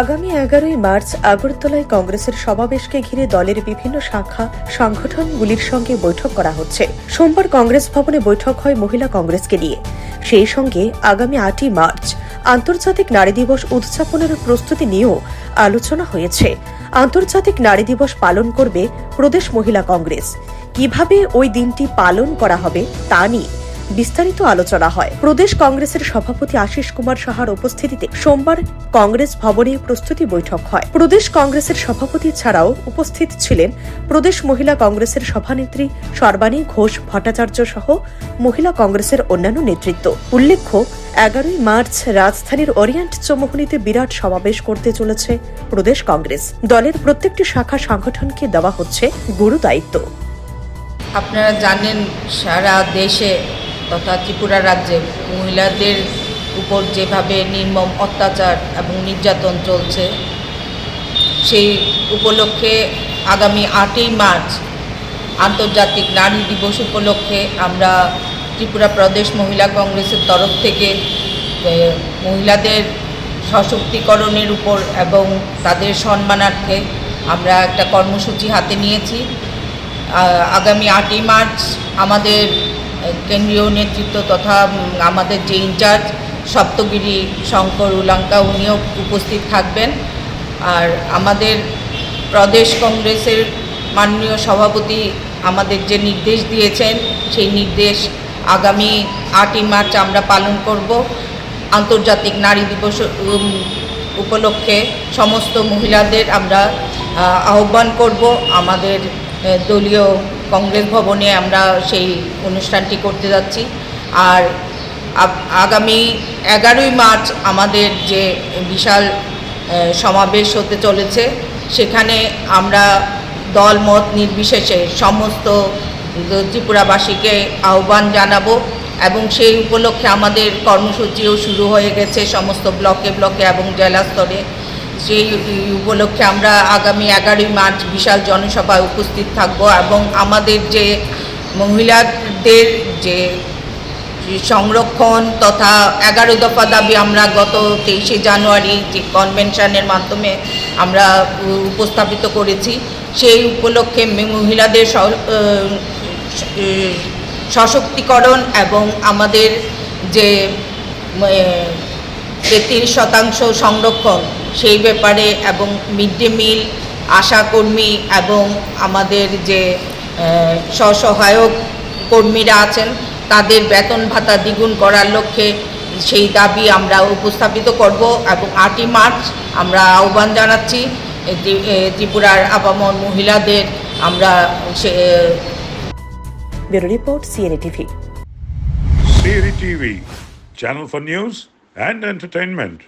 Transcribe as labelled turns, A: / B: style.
A: আগামী এগারোই মার্চ আগরতলায় কংগ্রেসের সমাবেশকে ঘিরে দলের বিভিন্ন শাখা, সংগঠনগুলির সঙ্গে বৈঠক করা হচ্ছে। সোমবার কংগ্রেস ভবনে বৈঠক হয় মহিলা কংগ্রেসকে নিয়ে। সেই সঙ্গে আগামী আটই মার্চ আন্তর্জাতিক নারী দিবস উদযাপনের প্রস্তুতি নিয়েও আলোচনা হয়েছে। আন্তর্জাতিক নারী দিবস পালন করবে প্রদেশ মহিলা কংগ্রেস। কীভাবে ওই দিনটি পালন করা হবে তা নিয়ে বিস্তারিত আলোচনা হয়। প্রদেশ কংগ্রেসের সভাপতি আশিস কুমার সাহার উপস্থিতিতে সোমবার কংগ্রেস ভবনে প্রস্তুতি বৈঠক হয়। প্রদেশ কংগ্রেসের সভাপতি ছাড়াও উপস্থিত ছিলেন প্রদেশ মহিলা কংগ্রেসের সভানেত্রী সর্বাণী ঘোষ ভট্টাচার্য সহ মহিলা কংগ্রেসের অন্যান্য নেতৃত্ব। উল্লেখ্য, এগারোই মার্চ রাজধানীর ওরিয়েন্ট চৌমুহনীতে বিরাট সমাবেশ করতে চলেছে প্রদেশ কংগ্রেস। দলের প্রত্যেকটি শাখা সংগঠনকে দেওয়া হচ্ছে গুরু দায়িত্ব
B: আপনারা জানেন সারা দেশে তথা ত্রিপুরা রাজ্যে মহিলাদের উপর যেভাবে নির্মম অত্যাচার এবং নির্যাতন চলছে, সেই উপলক্ষে আগামী আটই মার্চ আন্তর্জাতিক নারী দিবস উপলক্ষে আমরা ত্রিপুরা প্রদেশ মহিলা কংগ্রেসের তরফ থেকে মহিলাদের সশক্তিকরণের উপর এবং তাদের সম্মানার্থে আমরা একটা কর্মসূচি হাতে নিয়েছি। আগামী আটই মার্চ আমাদের কেন্দ্রীয় নেতৃত্ব তথা আমাদের যে ইনচার্জ সপ্তগিরি শঙ্কর উলাঙ্কা, উনিও উপস্থিত থাকবেন। আর আমাদের প্রদেশ কংগ্রেসের মাননীয় সভাপতি আমাদের যে নির্দেশ দিয়েছেন, সেই নির্দেশ আগামী আটই মার্চ আমরা পালন করব। আন্তর্জাতিক নারী দিবস উপলক্ষে সমস্ত মহিলাদের আমরা আহ্বান করব। আমাদের দলীয় কংগ্রেস ভবনে আমরা সেই অনুষ্ঠানটি করতে যাচ্ছি। আর আগামী এগারোই মার্চ আমাদের যে বিশাল সমাবেশ হতে চলেছে, সেখানে আমরা দল মত নির্বিশেষে সমস্ত ত্রিপুরাবাসীকে আহ্বান জানাব এবং সেই উপলক্ষে আমাদের কর্মসূচিও শুরু হয়ে গেছে সমস্ত ব্লকে ব্লকে এবং জেলা স্তরে সেই উপলক্ষে আমরা আগামী এগারোই মার্চ বিশাল জনসভায় উপস্থিত থাকব এবং আমাদের যে মহিলাদের যে সংরক্ষণ তথা এগারো দফা দাবি আমরা গত তেইশে জানুয়ারি যে কনভেনশনের মাধ্যমে আমরা উপস্থাপিত করেছি, সেই উপলক্ষে মহিলাদের সশক্তিকরণ এবং আমাদের যে তেত্রিশ শতাংশ সংরক্ষণ সেই ব্যাপারে এবং মিড ডে মিল আশাকর্মী এবং আমাদের যে স্বসহায়ক কর্মীরা আছেন তাদের বেতন ভাতা দ্বিগুণ করার লক্ষ্যে সেই দাবি আমরা উপস্থাপিত করব এবং আটই মার্চ আমরা আহ্বান জানাচ্ছি ত্রিপুরার আপামর মহিলাদের আমরা সে
A: bureau report CNA TV.
C: Siri TV, channel for news and entertainment.